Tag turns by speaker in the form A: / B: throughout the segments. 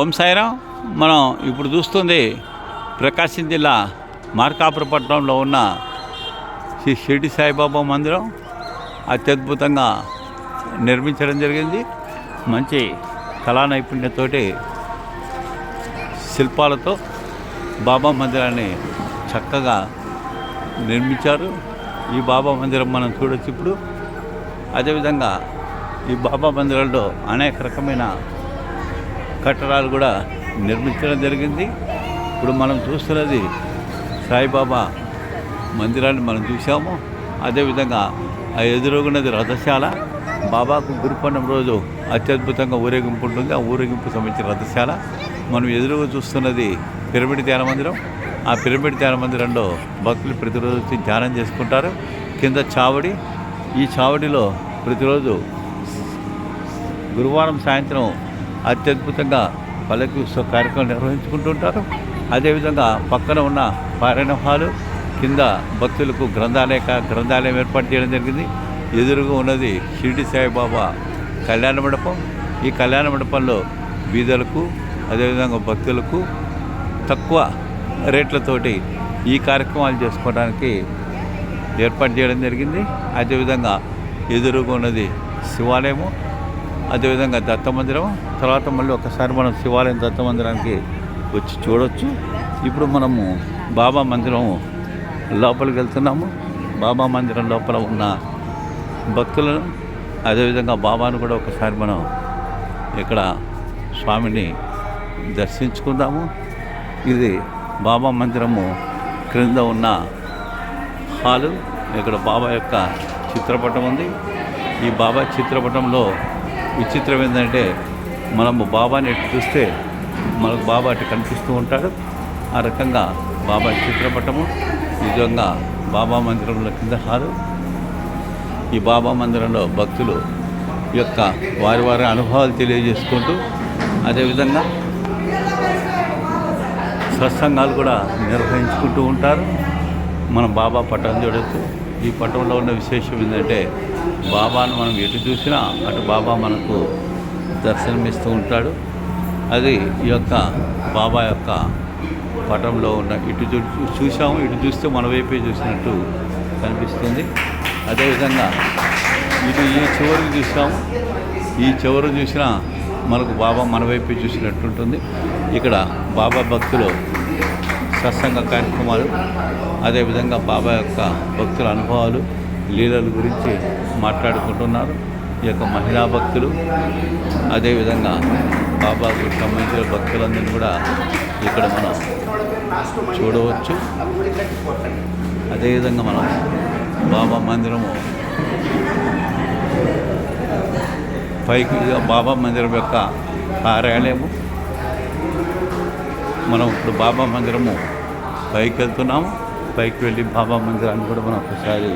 A: ఓం సాయిరాం మనం ఇప్పుడు చూస్తుంది ప్రకాశం జిల్లా మార్కాపురపట్నంలో ఉన్న శ్రీ షిరిడి సాయిబాబా మందిరం. అత్యద్భుతంగా నిర్మించడం జరిగింది. మంచి కళా నైపుణ్యంతోటి శిల్పాలతో బాబా మందిరాన్ని చక్కగా నిర్మించారు. ఈ బాబా మందిరం మనం చూడొచ్చు ఇప్పుడు. అదేవిధంగా ఈ బాబా మందిరంలో అనేక రకమైన కట్టడాలు కూడా నిర్మించడం జరిగింది. ఇప్పుడు మనం చూస్తున్నది సాయిబాబా మందిరాన్ని మనం చూసాము అదేవిధంగా ఆ ఎదురుగున్నది రథశాల. బాబాకు గురుపన్నం రోజు అత్యద్భుతంగా ఊరేగింపు ఉంటుంది. ఆ ఊరేగింపు సంబంధించిన రథశాల. మనం ఎదురుగా చూస్తున్నది పిరమిడ్ ధ్యాన మందిరం. ఆ పిరమిడ్ ధ్యాన మందిరంలో భక్తులు ప్రతిరోజు వచ్చి ధ్యానం చేసుకుంటారు. కింద చావడి. ఈ చావడిలో ప్రతిరోజు గురువారం సాయంత్రం అత్యద్భుతంగా పల్లకి కార్యక్రమం నిర్వహించుకుంటుంటారు అదేవిధంగా పక్కన ఉన్న పారాయణ హాలు కింద భక్తులకు గ్రంథాలయ గ్రంథాలయం ఏర్పాటు చేయడం జరిగింది. ఎదురుగా ఉన్నది షిరిడి సాయిబాబా కళ్యాణ మండపం. ఈ కళ్యాణ మండపంలో బీదలకు అదేవిధంగా భక్తులకు తక్కువ రేట్లతోటి ఈ కార్యక్రమాలు చేసుకోవడానికి ఏర్పాటు చేయడం జరిగింది. అదేవిధంగా ఎదురుగా ఉన్నది శివాలయము. అదేవిధంగా దత్త మందిరం తర్వాత మళ్ళీ ఒకసారి మనం శివాలయం దత్త మందిరానికి వచ్చి చూడొచ్చు. ఇప్పుడు మనము బాబా మందిరం లోపలికి వెళ్తున్నాము. బాబా మందిరం లోపల ఉన్న భక్తులను అదేవిధంగా బాబాను కూడా ఒకసారి మనం ఇక్కడ స్వామిని దర్శించుకుందాము. ఇది బాబా మందిరము క్రింద ఉన్న హాలు. ఇక్కడ బాబా యొక్క చిత్రపటం ఉంది. ఈ బాబా చిత్రపటంలో విచిత్రం ఏంటంటే మనము బాబాని ఎటు చూస్తే మనకు బాబా అటు కనిపిస్తూ ఉంటాడు. ఆ రకంగా బాబా చిత్రపటము నిజంగా బాబా మందిరంలో కింద హాలు ఈ బాబా మందిరంలో భక్తులు యొక్క వారి వారి అనుభవాలు తెలియజేసుకుంటూ అదేవిధంగా సత్సంగాలు కూడా నిర్వహించుకుంటూ ఉంటారు. మనం బాబా పట్టణం చూడొచ్చు. ఈ పట్టణంలో ఉన్న విశేషం ఏంటంటే బాబాను మనం ఎటు చూసినా అటు బాబా మనకు దర్శనమిస్తూ ఉంటాడు. అది ఈ యొక్క బాబా యొక్క పటంలో ఉన్న ఇటు చూ చూసాము ఇటు చూస్తే మన వైపే చూసినట్టు కనిపిస్తుంది. అదేవిధంగా ఇటు ఈ చివరికి చూసాము ఈ చివరి చూసినా మనకు బాబా మన వైపే చూసినట్టు ఉంటుంది. ఇక్కడ బాబా భక్తులు సత్సంగ కార్యక్రమాలు అదేవిధంగా బాబా యొక్క భక్తుల అనుభవాలు లీలల గురించి మాట్లాడుకుంటున్నారు. ఈ యొక్క మహిళా భక్తులు అదేవిధంగా బాబాకు సంబంధించిన భక్తులందరినీ కూడా ఇక్కడ మనం చూడవచ్చు. అదేవిధంగా మనం బాబా మందిరము పైకి బాబా మందిరం యొక్క కార్యాలయము మనం ఇప్పుడు బాబా మందిరము పైకి వెళ్తున్నాము. పైకి వెళ్ళి బాబా మందిరాన్ని కూడా మనం ఒకసారి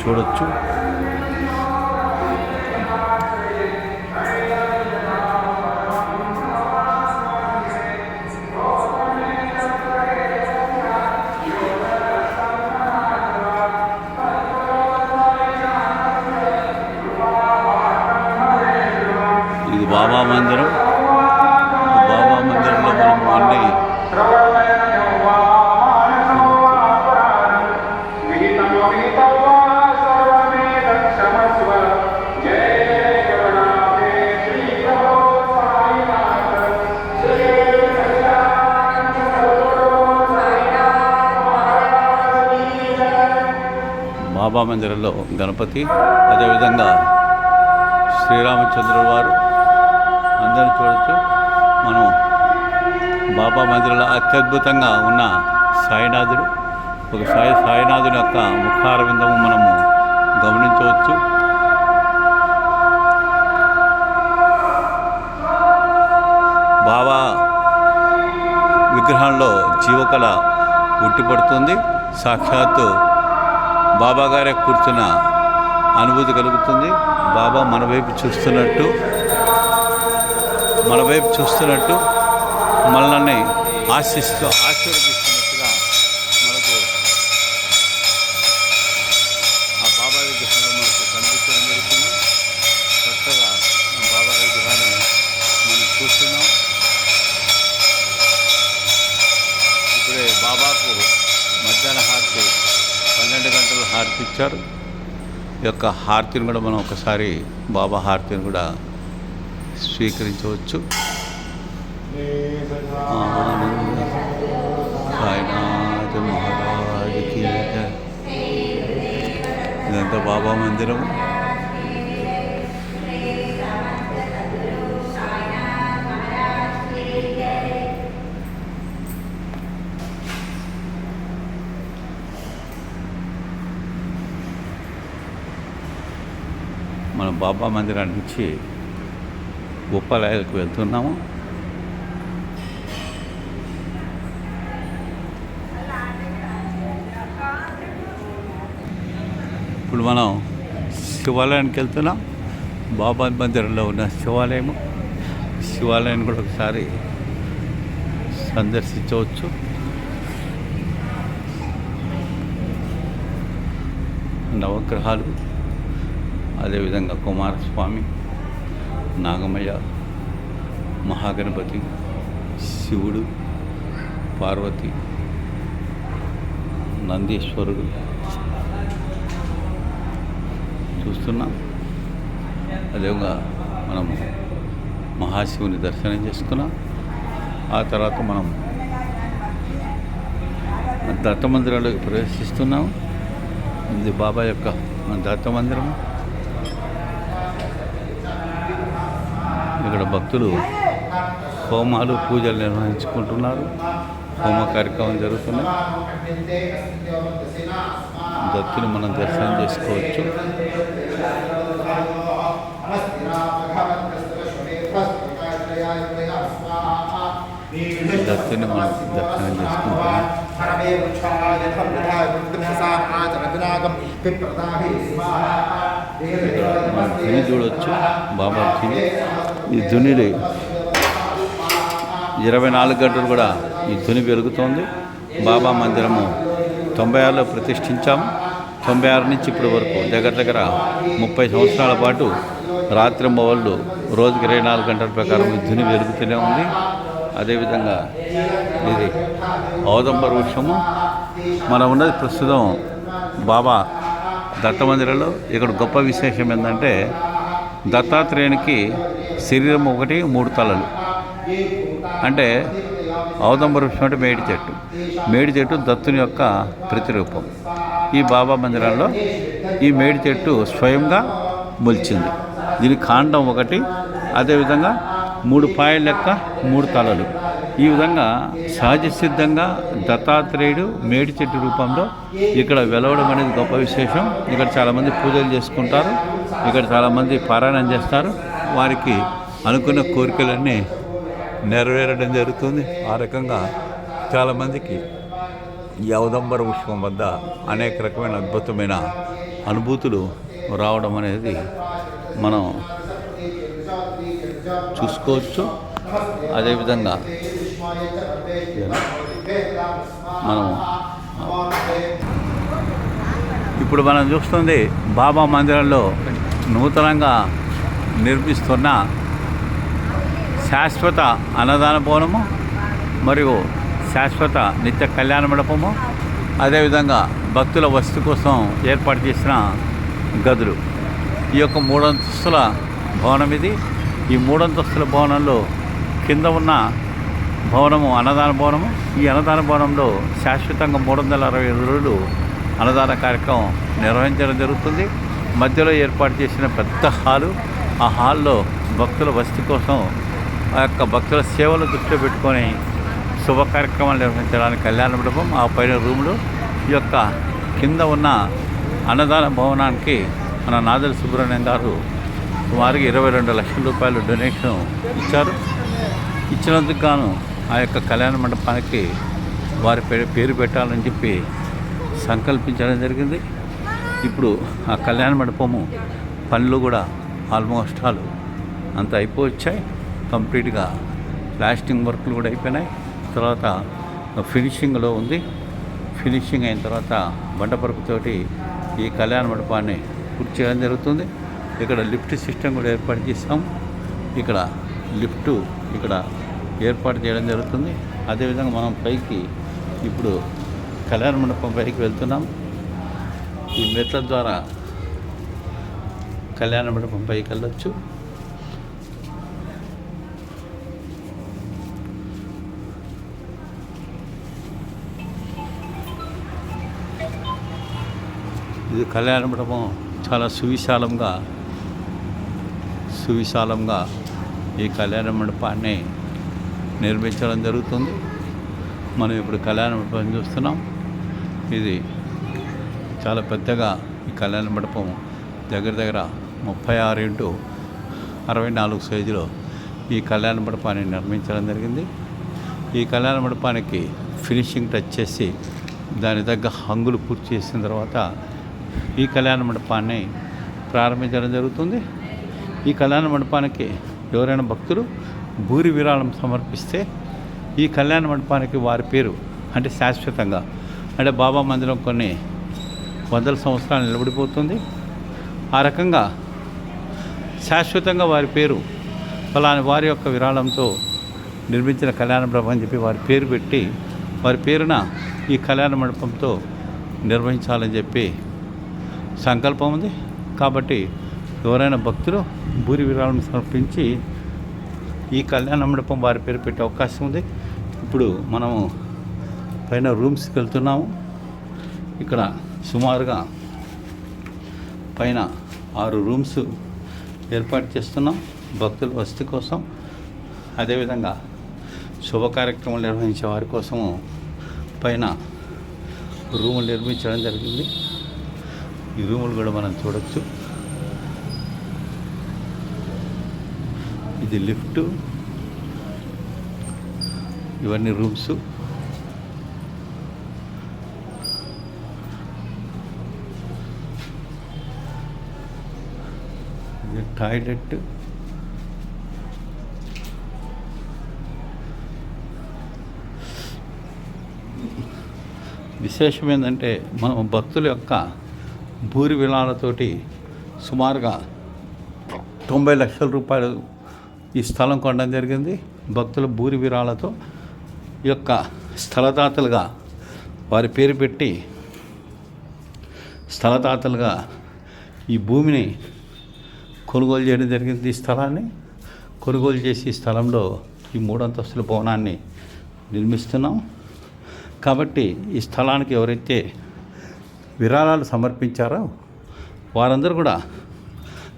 A: చూడొచ్చు. బాబా మందిరంలో గణపతి అదేవిధంగా శ్రీరామచంద్రుల వారు అందరూ చూడొచ్చు. మనం బాబా మందిరంలో అత్యద్భుతంగా ఉన్న సాయినాథుడు ఒక సాయి సాయినాథుని యొక్క ముఖారవిందము మనము గమనించవచ్చు. బాబా విగ్రహంలో జీవకళ ఉట్టిపడుతుంది. సాక్షాత్తు బాబా గారే కూర్చున్న అనుభూతి కలుగుతుంది. బాబా మన వైపు చూస్తున్నట్టు మన వైపు చూస్తున్నట్టు మనల్ని ఆశిస్తూ ఆశీర్వదిస్తూ హారతి ఇచ్చారు ఈ యొక్క హారతిని కూడా మనం ఒకసారి బాబా హారతిని కూడా స్వీకరించవచ్చు. ఆనంద ఇదంతా బాబా మందిరం బాబా మందిరాన్ని నుంచి ఉప్పలాయలకు వెళ్తున్నాము. ఇప్పుడు మనం శివాలయానికి వెళ్తున్నాం. బాబా మందిరంలో ఉన్న శివాలయము. శివాలయాన్ని కూడా ఒకసారి సందర్శించవచ్చు. నవగ్రహాలు అదేవిధంగా కుమారస్వామి నాగమయ్య మహాగణపతి శివుడు పార్వతి నందీశ్వరుడు. చూస్తున్నాం? అదేవిధంగా మనము మహాశివుని దర్శనం చేసుకున్నాం? ఆ తర్వాత మనం దత్త మందిరంలోకి ప్రవేశిస్తున్నాం. ఇది బాబా యొక్క దత్త మందిరం ఇక్కడ భక్తులు హోమాలు పూజలు నిర్వహించుకుంటున్నారు. హోమ కార్యక్రమం జరుగుతున్నాయి. దత్తుని మనం దర్శనం చేసుకోవచ్చు. దత్తుని మనం దర్శనం చేసుకుంటున్నాం. ఇక్కడ మనం ధుని చూడవచ్చు బాబాజీని ఈ ధునిని ఇరవై నాలుగు గంటలు కూడా ఈ ధుని పెరుగుతోంది బాబా మందిరము తొంభై ఆరులో ప్రతిష్ఠించాము. తొంభై ఆరు నుంచి ఇప్పటి వరకు దగ్గర దగ్గర ముప్పై సంవత్సరాల పాటు రాత్రి మొవళ్ళు రోజుకి ఇరవై నాలుగు గంటల ప్రకారం ఈ ధుని వెలుగుతూనే ఉంది. అదేవిధంగా ఇది ఔదంబ వృక్షము. మనం ఉన్నది ప్రస్తుతం బాబా దత్తమందిరంలో ఇక్కడ గొప్ప విశేషం ఏంటంటే దత్తాత్రేయునికి శరీరం ఒకటి మూడు తలలు. అంటే ఔదంబ వృక్షం అంటే మేడి చెట్టు. మేడి చెట్టు దత్తుని యొక్క ప్రతిరూపం. ఈ బాబా మందిరాల్లో ఈ మేడి చెట్టు స్వయంగా మొలిచింది. దీని కాండం ఒకటి అదేవిధంగా మూడు పాయల లెక్క మూడు తలలు. ఈ విధంగా సహజ సిద్ధంగా దత్తాత్రేయుడు మేడి చెట్టు రూపంలో ఇక్కడ వెలవడం అనేది గొప్ప విశేషం. ఇక్కడ చాలామంది పూజలు చేసుకుంటారు. ఇక్కడ చాలామంది పారాయణం చేస్తారు. వారికి అనుకున్న కోరికలన్నీ నెరవేరడం జరుగుతుంది. ఆ రకంగా చాలామందికి యవదంబర ఔదంబర వద్ద అనేక రకమైన అద్భుతమైన అనుభూతులు రావడం అనేది మనం చూసుకోవచ్చు. అదేవిధంగా మనం ఇప్పుడు మనం చూస్తుంది బాబా మందిరంలో నూతనంగా నిర్మిస్తున్న శాశ్వత అన్నదాన భవనము మరియు శాశ్వత నిత్య కళ్యాణ మండపము అదేవిధంగా భక్తుల వసతి కోసం ఏర్పాటు చేసిన గదులు. ఈ యొక్క మూడంతస్తుల భవనం ఇది. ఈ మూడంతస్తుల భవనంలో కింద ఉన్న భవనము అన్నదాన భవనము. ఈ అన్నదాన భవనంలో శాశ్వతంగా మూడు వందల అరవై ఐదు రోజులు అన్నదాన కార్యక్రమం నిర్వహించడం జరుగుతుంది. మధ్యలో ఏర్పాటు చేసిన పెద్ద హాలు ఆ హాల్లో భక్తుల వసతి కోసం ఆ యొక్క భక్తుల సేవలు దృష్టిలో పెట్టుకొని శుభ కార్యక్రమాలు నిర్వహించడానికి కళ్యాణ మండపం ఆ పైన రూములు ఈ యొక్క కింద ఉన్న అన్నదాన భవనానికి మన నాదల సుబ్రహ్మణ్యం గారు సుమారుగా ఇరవై రెండు లక్షల రూపాయలు డొనేషన్ ఇచ్చారు. ఇచ్చినందుకు గాను ఆ యొక్క కళ్యాణ మండపానికి వారి పేరు పేరు పెట్టాలని చెప్పి సంకల్పించడం జరిగింది. ఇప్పుడు ఆ కళ్యాణ మండపము పనులు కూడా ఆల్మోస్ట్ ఆల్ అంత అయిపోవచ్చాయి. కంప్లీట్గా ప్లాస్టింగ్ వర్క్లు కూడా అయిపోయినాయి. తర్వాత ఫినిషింగ్లో ఉంది. ఫినిషింగ్ అయిన తర్వాత బండపరుపుతోటి ఈ కళ్యాణ మండపాన్ని పూర్తి చేయడం జరుగుతుంది. ఇక్కడ లిఫ్ట్ సిస్టమ్ కూడా ఏర్పాటు చేస్తాం ఇక్కడ లిఫ్ట్ ఇక్కడ ఏర్పాటు చేయడం జరుగుతుంది. అదేవిధంగా మనం పైకి ఇప్పుడు కళ్యాణ మండపం పైకి వెళ్తున్నాం. ఈ మెట్ల ద్వారా కళ్యాణ మండపం పైకి వెళ్ళొచ్చు ఇది కళ్యాణ మండపం చాలా సువిశాలంగా సువిశాలంగా ఈ కళ్యాణ మండపాన్ని నిర్మించడం జరుగుతుంది. మనం ఇప్పుడు కళ్యాణ మండపం చూస్తున్నాం. ఇది చాలా పెద్దగా ఈ కళ్యాణ మండపం దగ్గర దగ్గర ముప్పై ఆరు ఇంటూ అరవై నాలుగు సైజులో ఈ కళ్యాణ మండపాన్ని నిర్మించడం జరిగింది. ఈ కళ్యాణ మండపానికి ఫినిషింగ్ టచ్ చేసి దాని తగ్గ హంగులు పూర్తి చేసిన తర్వాత ఈ కళ్యాణ మండపాన్ని ప్రారంభించడం జరుగుతుంది. ఈ కళ్యాణ మండపానికి ఎవరైనా భక్తులు భూరి విరాళం సమర్పిస్తే ఈ కళ్యాణ మండపానికి వారి పేరు అంటే శాశ్వతంగా అంటే బాబా మందిరం కొన్ని వందల సంవత్సరాలు నిలబడిపోతుంది. ఆ రకంగా శాశ్వతంగా వారి పేరు ఫలాని వారి యొక్క విరాళంతో నిర్మించిన కళ్యాణ మండపం అని చెప్పి వారి పేరు పెట్టి వారి పేరున ఈ కళ్యాణ మండపంతో నిర్వహించాలని చెప్పి సంకల్పం ఉంది. కాబట్టి ఎవరైనా భక్తులు భూరి విరాళం సమర్పించి ఈ కళ్యాణ మండపం వారి పేరు పెట్టే అవకాశం ఉంది. ఇప్పుడు మనము పైన రూమ్స్కి వెళ్తున్నాము. ఇక్కడ సుమారుగా పైన ఆరు రూమ్స్ ఏర్పాటు చేస్తున్నాం. భక్తుల వసతి కోసం అదేవిధంగా శుభ కార్యక్రమాలు నిర్వహించే వారి కోసము పైన రూములు నిర్మించడం జరిగింది. ఈ రూములు కూడా మనం చూడొచ్చు. ఇది లిఫ్ట్. ఇవన్నీ రూమ్స్ ఇది టాయిలెట్. విశేషం ఏంటంటే మనం భక్తుల యొక్క భూరి విలాలతోటి సుమారుగా తొంభై లక్షల రూపాయలు ఈ స్థలం కొనడం జరిగింది. భక్తుల భూరి విరాలతో ఈ యొక్క స్థలదాతలుగా వారి పేరు పెట్టి స్థలదాతలుగా ఈ భూమిని కొనుగోలు చేయడం జరిగింది ఈ స్థలాన్ని. కొనుగోలు చేసి ఈ స్థలంలో ఈ మూడంతస్తుల భవనాన్ని నిర్మిస్తున్నాం. కాబట్టి ఈ స్థలానికి ఎవరైతే విరాళాలు సమర్పించారో వారందరూ కూడా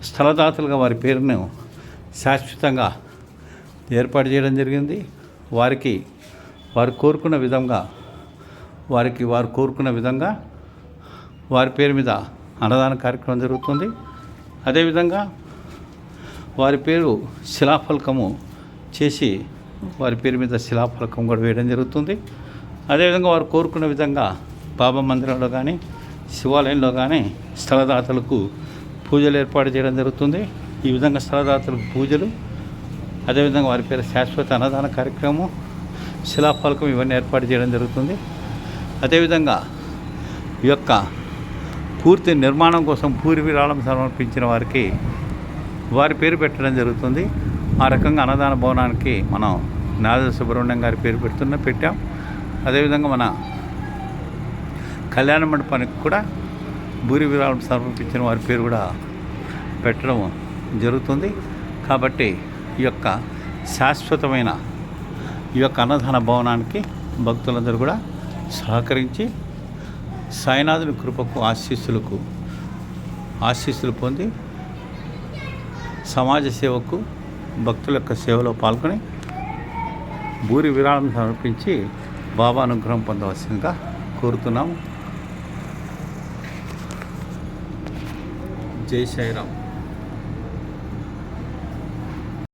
A: స్థలదాతలుగా వారి పేరును శాశ్వతంగా ఏర్పాటు చేయడం జరిగింది. వారికి వారు కోరుకున్న విధంగా వారికి వారు కోరుకున్న విధంగా వారి పేరు మీద అన్నదాన కార్యక్రమం జరుగుతుంది. అదేవిధంగా వారి పేరు శిలాఫలకము చేసి వారి పేరు మీద శిలాఫలకం కూడా వేయడం జరుగుతుంది. అదేవిధంగా వారు కోరుకున్న విధంగా బాబా మందిరంలో కానీ శివాలయంలో కానీ స్థలదాతలకు పూజలు ఏర్పాటు చేయడం జరుగుతుంది. ఈ విధంగా స్థలదాతలకు పూజలు అదేవిధంగా వారి పేరు శాశ్వత అన్నదాన కార్యక్రమం శిలాఫలకం ఇవన్నీ ఏర్పాటు చేయడం జరుగుతుంది. అదేవిధంగా ఈ యొక్క పూర్తి నిర్మాణం కోసం పూర్వీరాళం సమర్పించిన వారికి వారి పేరు పెట్టడం జరుగుతుంది. ఆ రకంగా అన్నదాన భవనానికి మనం నాద సుబ్రహ్మణ్యం గారి పేరు పెడుతున్న పెట్టాం. అదేవిధంగా మన కళ్యాణ మండపానికి కూడా భూరి విరాళం సమర్పించిన వారి పేరు కూడా పెట్టడం జరుగుతుంది. కాబట్టి ఈ యొక్క శాశ్వతమైన ఈ యొక్క అన్నదాన భవనానికి భక్తులందరూ కూడా సహకరించి సాయినాథుని కృపకు ఆశీస్సులకు ఆశీస్సులు పొంది సమాజ సేవకు భక్తుల యొక్క సేవలో పాల్గొని భూరి విరాళం సమర్పించి బాబా అనుగ్రహం పొందవలసిందిగా కోరుతున్నాము జై సాయిరామ్.